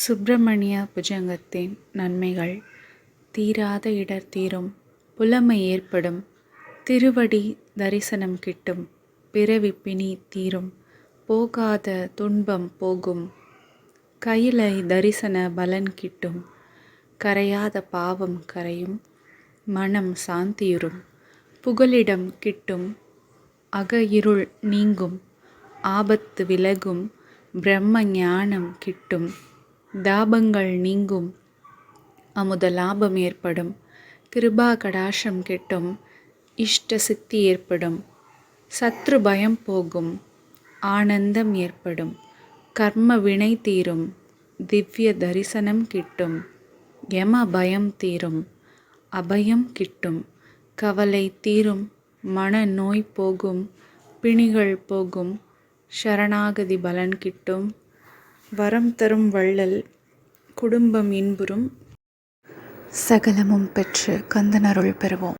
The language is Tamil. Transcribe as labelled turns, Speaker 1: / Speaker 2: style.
Speaker 1: சுப்பிரமணிய புஜங்கத்தின் நன்மைகள். தீராத இடர் தீரும் புலமை ஏற்படும் திருவடி தரிசனம் கிட்டும் பிறவி பிணி தீரும் போகாத துன்பம் போகும். கையிலை தரிசன பலன் கிட்டும் கரையாத பாவம் கரையும் மனம் சாந்தியுறும். புகலிடம் கிட்டும் அக இருள் நீங்கும் ஆபத்து விலகும் பிரம்ம ஞானம் கிட்டும். தாபங்கள் நீங்கும். அமுத லாபம் ஏற்படும். கிருபா கடாஷம் கிட்டும். இஷ்ட சித்தி ஏற்படும். சத்ரு பயம் போகும். ஆனந்தம் ஏற்படும். கர்ம வினை தீரும். திவ்ய தரிசனம் கிட்டும். யம பயம் தீரும். அபயம் கிட்டும். கவலை தீரும். மன நோய் போகும். பிணிகள் போகும். சரணாகதி பலன் கிட்டும். வரம் தரும் வள்ளல் குடும்பம் இன்புறும். சகலமும் பெற்று கந்தனருள் பெறுவோம்.